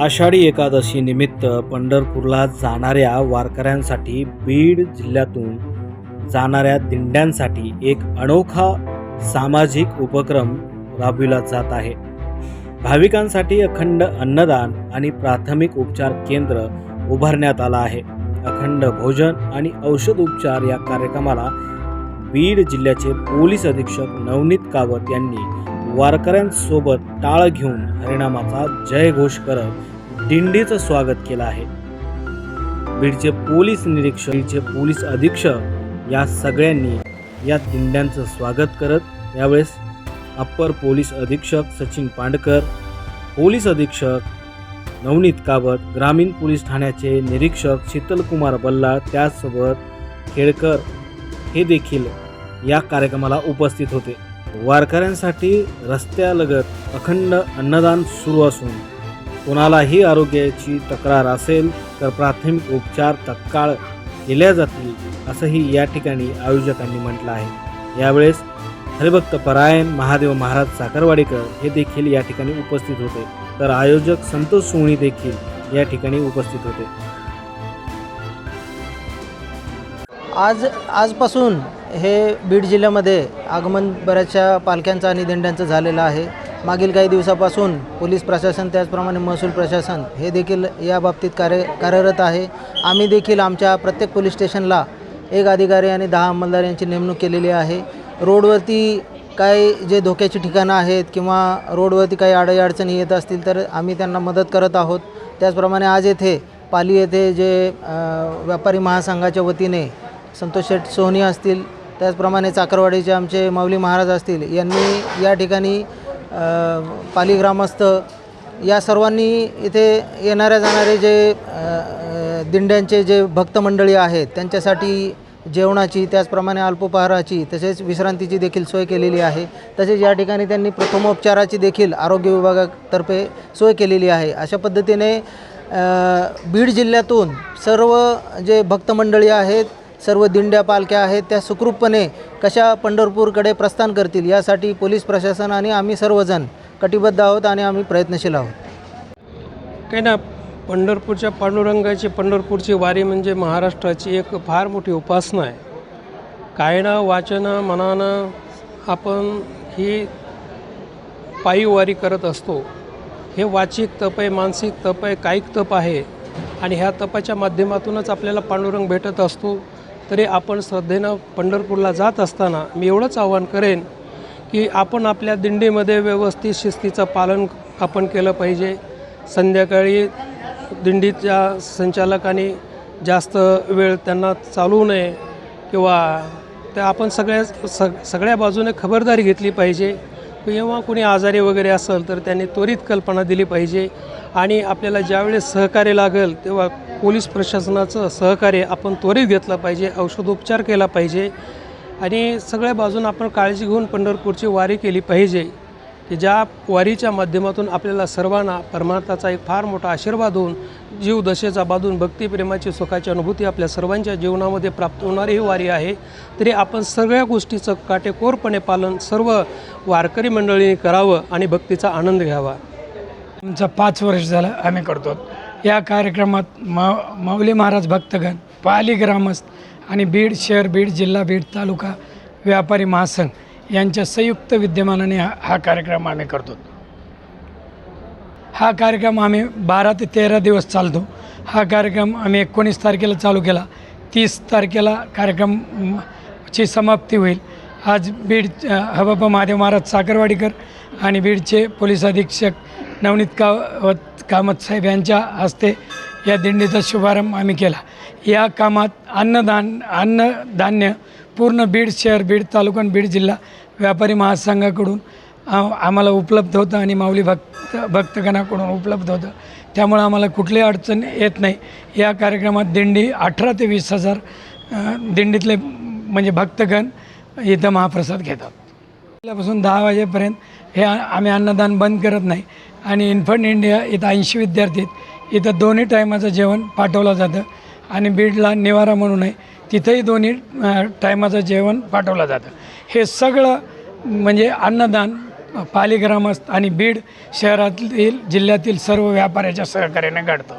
आषाढी एकादशी निमित्त पंढरपूरला जाणाऱ्या वारकऱ्यांसाठी बीड जिल्ह्यातून जाणाऱ्या दिंड्यांसाठी एक अनोखा सामाजिक उपक्रम राबविला जात आहे. भाविकांसाठी अखंड अन्नदान आणि प्राथमिक उपचार केंद्र उभारण्यात आला आहे. अखंड भोजन आणि औषध उपचार या कार्यक्रमाला बीड जिल्ह्याचे पोलीस अधीक्षक नवनीत कावत यांनी वारकऱ्यांसोबत टाळ घेऊन हरिणामाचा जयघोष करत दिंडीचं स्वागत केलं आहे. बीडचे पोलीस निरीक्षक बीडचे पोलीस अधीक्षक या सगळ्यांनी या दिंड्यांचं स्वागत करत यावेळेस अप्पर पोलीस अधीक्षक सचिन पांडकर पोलीस अधीक्षक नवनीत कावत ग्रामीण पोलीस ठाण्याचे निरीक्षक शीतलकुमार बल्ला त्याचसोबत खेडकर हे देखील या कार्यक्रमाला उपस्थित होते. वारकऱ्यांसाठी रस्त्यालगत अखंड अन्नदान सुरू असून कोणालाही आरोग्याची तक्रार असेल तर प्राथमिक उपचार तत्काळ केल्या जातील असंही या ठिकाणी आयोजकांनी म्हटलं आहे. यावेळेस हरिभक्त परायण महादेव महाराज साखरवाडीकर हे देखील या ठिकाणी उपस्थित होते. तर आयोजक संतोष सोहणी देखील या ठिकाणी उपस्थित होते. आज आजपासून हे बीड जिल्ह्यामध्ये आगमन बऱ्याचशा पालख्यांचं आणि दिंड्यांचं झालेलं आहे. मागील काही दिवसापासून पोलीस प्रशासन त्याचप्रमाणे महसूल प्रशासन हे देखील या बाबतीत कार्य कार्यरत आहे. आम्ही देखील आमच्या प्रत्येक पोलीस स्टेशनला एक अधिकारी आणि दहा अंमलदार यांची नेमणूक केलेली आहे. रोडवरती काही जे धोक्याची ठिकाणं आहेत किंवा रोडवरती काही अडचणी येत असतील तर आम्ही त्यांना मदत करत आहोत. त्याचप्रमाणे आज येथे पाली येथे जे व्यापारी महासंघाच्या वतीने संतोष शेठ सोहनी असतील त्याचप्रमाणे चाकरवाडीचे आमचे माऊली महाराज असतील यांनी या ठिकाणी पाली ग्रामस्थ या सर्वांनी इथे येणाऱ्या जाणारे जे दिंड्यांचे जे भक्त मंडळी आहेत त्यांच्यासाठी जेवणाची त्याचप्रमाणे अल्पोपहाराची तसेच विश्रांतीची देखील सोय केलेली आहे. तसेच या ठिकाणी त्यांनी प्रथमोपचाराची देखील आरोग्य विभागातर्फे सोय केलेली आहे. अशा पद्धतीने बीड जिल्ह्यातून सर्व जे भक्तमंडळी आहेत सर्व दिंड्या पालख्या आहेत त्या सुखरूपपणे कशा पंढरपूरकडे प्रस्थान करतील यासाठी पोलीस प्रशासन आणि आम्ही सर्वजण कटिबद्ध आहोत आणि आम्ही प्रयत्नशील आहोत. काही ना पंढरपूरच्या पांडुरंगाची पंढरपूरची वारी म्हणजे महाराष्ट्राची एक फार मोठी उपासना आहे. कायनं वाचनं मनानं आपण ही पायी वारी करत असतो. हे वाचिक तप आहे मानसिक तप आहे कायिक तप आहे. आणि ह्या तपाच्या माध्यमातूनच आपल्याला पांडुरंग भेटत असतो. तरी आपण श्रद्धेनं पंढरपूरला जात असताना मी एवढंच आव्हान करेन की आपण आपल्या दिंडीमध्ये व्यवस्थित शिस्तीचं पालन आपण केलं पाहिजे. संध्याकाळी दिंडीच्या संचालकांनी जास्त वेळ त्यांना चालवू नये किंवा त्या आपण सगळ्या सग सगळ्या बाजूने खबरदारी घेतली पाहिजे. किंवा कुणी आजारी वगैरे असेल तर त्यांनी त्वरित कल्पना दिली पाहिजे. आणि आपल्याला ज्यावेळेस सहकार्य लागेल तेव्हा पोलीस प्रशासनाचं सहकार्य आपण त्वरित घेतलं पाहिजे औषधोपचार केला पाहिजे. आणि सगळ्या बाजून आपण काळजी घेऊन पंढरपूरची वारी केली पाहिजे. की ज्या वारीच्या माध्यमातून आपल्याला सर्वांना परमार्थाचा एक फार मोठा आशीर्वाद होऊन जीवदशेचा दशेचा भक्तिप्रेमाची सुखाची अनुभूती आपल्या सर्वांच्या जीवनामध्ये प्राप्त होणारी ही वारी आहे. तरी आपण सगळ्या गोष्टीचं काटेकोरपणे पालन सर्व वारकरी मंडळींनी करावं आणि भक्तीचा आनंद घ्यावा. आमचा पाच वर्ष झालं आम्ही करतो. या कार्यक्रमात मा माऊली महाराज भक्तगण पाली ग्रामस्थ आणि बीड शहर बीड जिल्हा बीड तालुका व्यापारी महासंघ यांच्या संयुक्त विद्यमानाने हा हा कार्यक्रम आम्ही करतो. हा कार्यक्रम आम्ही बारा ते तेरा दिवस चालतो. हा कार्यक्रम आम्ही एकोणीस तारखेला चालू केला. तीस तारखेला कार्यक्रम ची समाप्ती होईल. आज बीड अ, हबाबा महादेव महाराज साखरवाडीकर आणि बीडचे पोलीस अधीक्षक नवनीत कावत कामत साहेब यांच्या हस्ते या दिंडीचा शुभारंभ आम्ही केला. या कामात अन्नदान अन्नधान्य पूर्ण बीड शहर बीड तालुका आणि बीड जिल्हा व्यापारी महासंघाकडून आम्हाला उपलब्ध होतं आणि माऊली भक्त भक्तगणाकडून उपलब्ध होतं. त्यामुळं आम्हाला कुठलीही अडचण येत नाही. या कार्यक्रमात दिंडी अठरा ते वीस हजार दिंडीतले म्हणजे भक्तगण इथं महाप्रसाद घेतात. पहिल्यापासून दहा वाजेपर्यंत हे आम्ही अन्नदान बंद करत नाही. आणि इन्फंट इंडिया इथं ऐंशी विद्यार्थी आहेत. इथं दोन्ही टायमाचं जेवण पाठवलं जातं. आणि बीडला निवारा म्हणून आहे. तिथंही दोन्ही टायमाचं जेवण पाठवलं जातं. हे सगळं म्हणजे अन्नदान पालीग्रामस्थ आणि बीड शहरातील जिल्ह्यातील सर्व व्यापाऱ्याच्या सहकार्याने घडतं.